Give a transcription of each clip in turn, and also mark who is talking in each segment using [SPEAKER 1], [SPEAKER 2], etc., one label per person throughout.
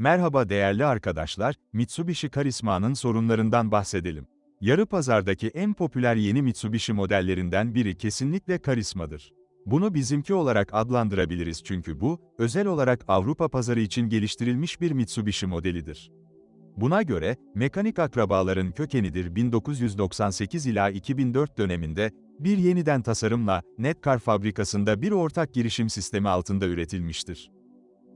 [SPEAKER 1] Merhaba değerli arkadaşlar, Mitsubishi Karisma'nın sorunlarından bahsedelim. Yarı pazardaki en popüler yeni Mitsubishi modellerinden biri kesinlikle Karisma'dır. Bunu bizimki olarak adlandırabiliriz çünkü bu, özel olarak Avrupa pazarı için geliştirilmiş bir Mitsubishi modelidir. Buna göre, mekanik akrabaların kökenidir 1998 ila 2004 döneminde, bir yeniden tasarımla, Netcar fabrikasında bir ortak girişim sistemi altında üretilmiştir.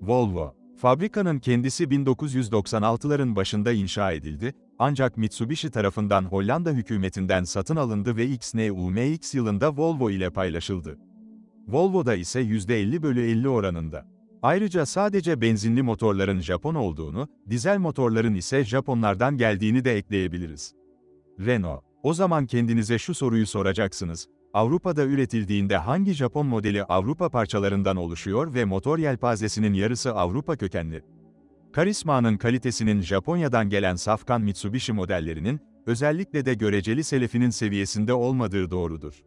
[SPEAKER 1] Volvo Fabrikanın kendisi 1996'ların başında inşa edildi, ancak Mitsubishi tarafından Hollanda hükümetinden satın alındı ve XNUMX yılında Volvo ile paylaşıldı. Volvo'da ise %50 bölü 50 oranında. Ayrıca sadece benzinli motorların Japon olduğunu, dizel motorların ise Japonlardan geldiğini de ekleyebiliriz. Renault. O zaman kendinize şu soruyu soracaksınız. Avrupa'da üretildiğinde hangi Japon modeli Avrupa parçalarından oluşuyor ve motor yelpazesinin yarısı Avrupa kökenli? Karisma'nın kalitesinin Japonya'dan gelen safkan Mitsubishi modellerinin, özellikle de göreceli selefinin seviyesinde olmadığı doğrudur.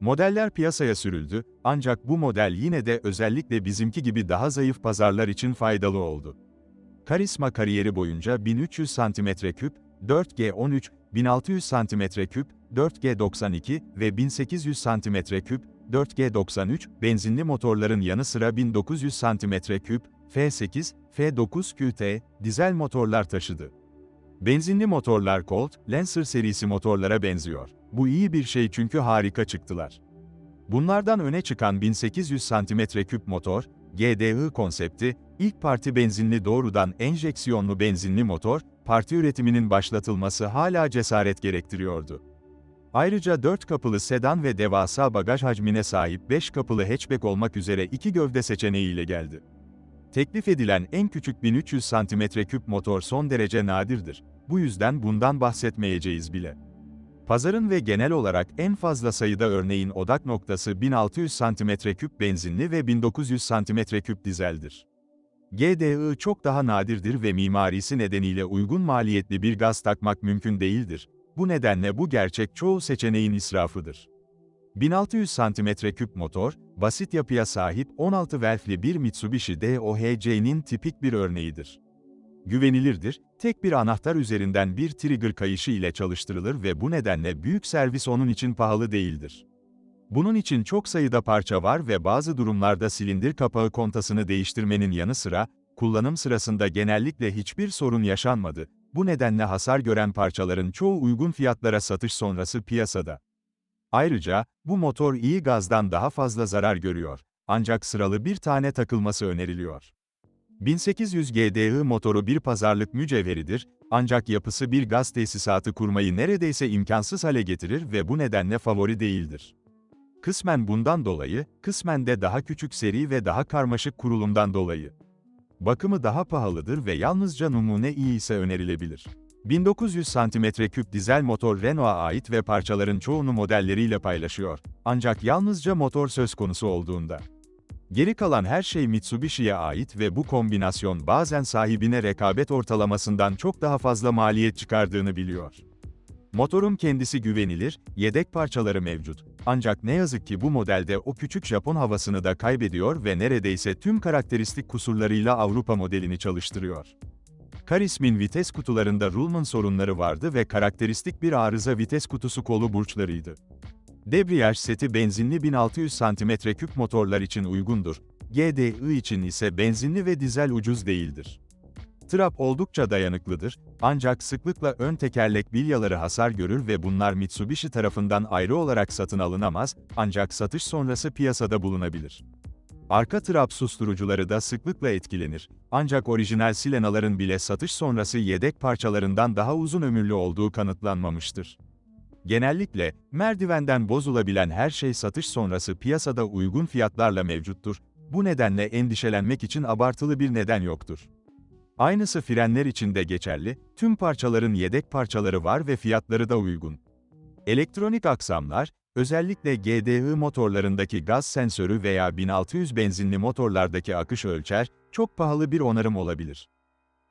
[SPEAKER 1] Modeller piyasaya sürüldü, ancak bu model yine de özellikle bizimki gibi daha zayıf pazarlar için faydalı oldu. Karisma kariyeri boyunca 1300 cm3, 4G13, 1600 cm3, 4G92 ve 1800 cm3, 4G93 benzinli motorların yanı sıra 1900 cm3, F8, F9 QT, dizel motorlar taşıdı. Benzinli motorlar Colt, Lancer serisi motorlara benziyor. Bu iyi bir şey çünkü harika çıktılar. Bunlardan öne çıkan 1800 cm3 motor, GDI konsepti, ilk parti benzinli doğrudan enjeksiyonlu benzinli motor, parti üretiminin başlatılması hala cesaret gerektiriyordu. Ayrıca 4 kapılı sedan ve devasa bagaj hacmine sahip 5 kapılı hatchback olmak üzere iki gövde seçeneğiyle geldi. Teklif edilen en küçük 1300 cm3 motor son derece nadirdir. Bu yüzden bundan bahsetmeyeceğiz bile. Pazarın ve genel olarak en fazla sayıda örneğin odak noktası 1600 cm3 benzinli ve 1900 cm3 dizeldir. GDI çok daha nadirdir ve mimarisi nedeniyle uygun maliyetli bir gaz takmak mümkün değildir. Bu nedenle bu gerçek çoğu seçeneğin israfıdır. 1600 cm3 motor, basit yapıya sahip 16 valfli bir Mitsubishi DOHC'nin tipik bir örneğidir. Güvenilirdir, tek bir anahtar üzerinden bir trigger kayışı ile çalıştırılır ve bu nedenle büyük servis onun için pahalı değildir. Bunun için çok sayıda parça var ve bazı durumlarda silindir kapağı kontasını değiştirmenin yanı sıra, kullanım sırasında genellikle hiçbir sorun yaşanmadı. Bu nedenle hasar gören parçaların çoğu uygun fiyatlara satış sonrası piyasada. Ayrıca, bu motor iyi gazdan daha fazla zarar görüyor. Ancak sıralı bir tane takılması öneriliyor. 1800 GDI motoru bir pazarlık mücevheridir, ancak yapısı bir gaz tesisatı kurmayı neredeyse imkansız hale getirir ve bu nedenle favori değildir. Kısmen bundan dolayı, kısmen de daha küçük seri ve daha karmaşık kurulumdan dolayı. Bakımı daha pahalıdır ve yalnızca numune iyi ise önerilebilir. 1900 cm3 dizel motor Renault'a ait ve parçaların çoğunu modelleriyle paylaşıyor. Ancak yalnızca motor söz konusu olduğunda. Geri kalan her şey Mitsubishi'ye ait ve bu kombinasyon bazen sahibine rekabet ortalamasından çok daha fazla maliyet çıkardığını biliyor. Motorun kendisi güvenilir, yedek parçaları mevcut. Ancak ne yazık ki bu modelde o küçük Japon havasını da kaybediyor ve neredeyse tüm karakteristik kusurlarıyla Avrupa modelini çalıştırıyor. Karismin vites kutularında Rulman sorunları vardı ve karakteristik bir arıza vites kutusu kolu burçlarıydı. Debriyaj seti benzinli 1600 cm3 motorlar için uygundur. GDI için ise benzinli ve dizel ucuz değildir. Trap oldukça dayanıklıdır, ancak sıklıkla ön tekerlek bilyaları hasar görür ve bunlar Mitsubishi tarafından ayrı olarak satın alınamaz, ancak satış sonrası piyasada bulunabilir. Arka trap susturucuları da sıklıkla etkilenir, ancak orijinal silenaların bile satış sonrası yedek parçalarından daha uzun ömürlü olduğu kanıtlanmamıştır. Genellikle, merdivenden bozulabilen her şey satış sonrası piyasada uygun fiyatlarla mevcuttur, bu nedenle endişelenmek için abartılı bir neden yoktur. Aynısı frenler için de geçerli, tüm parçaların yedek parçaları var ve fiyatları da uygun. Elektronik aksamlar, özellikle GDI motorlarındaki gaz sensörü veya 1600 benzinli motorlardaki akış ölçer, çok pahalı bir onarım olabilir.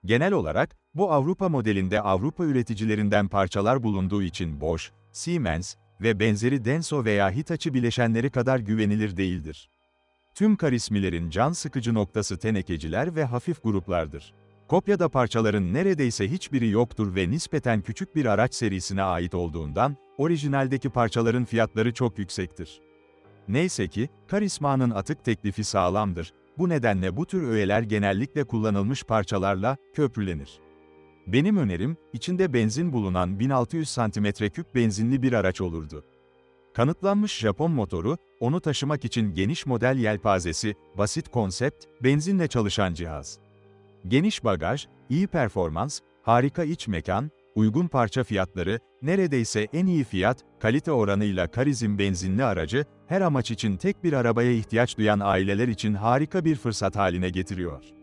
[SPEAKER 1] Genel olarak, bu Avrupa modelinde Avrupa üreticilerinden parçalar bulunduğu için Bosch, Siemens ve benzeri Denso veya Hitachi bileşenleri kadar güvenilir değildir. Tüm karismilerin can sıkıcı noktası tenekeciler ve hafif gruplardır. Kopyada parçaların neredeyse hiçbiri yoktur ve nispeten küçük bir araç serisine ait olduğundan, orijinaldeki parçaların fiyatları çok yüksektir. Neyse ki, Karisma'nın atık teklifi sağlamdır. Bu nedenle bu tür öğeler genellikle kullanılmış parçalarla köprülenir. Benim önerim, içinde benzin bulunan 1600 cm3 benzinli bir araç olurdu. Kanıtlanmış Japon motoru, onu taşımak için geniş model yelpazesi, basit konsept, benzinle çalışan cihaz. Geniş bagaj, iyi performans, harika iç mekan, uygun parça fiyatları, neredeyse en iyi fiyat, kalite oranıyla Karizm benzinli aracı, her amaç için tek bir arabaya ihtiyaç duyan aileler için harika bir fırsat haline getiriyor.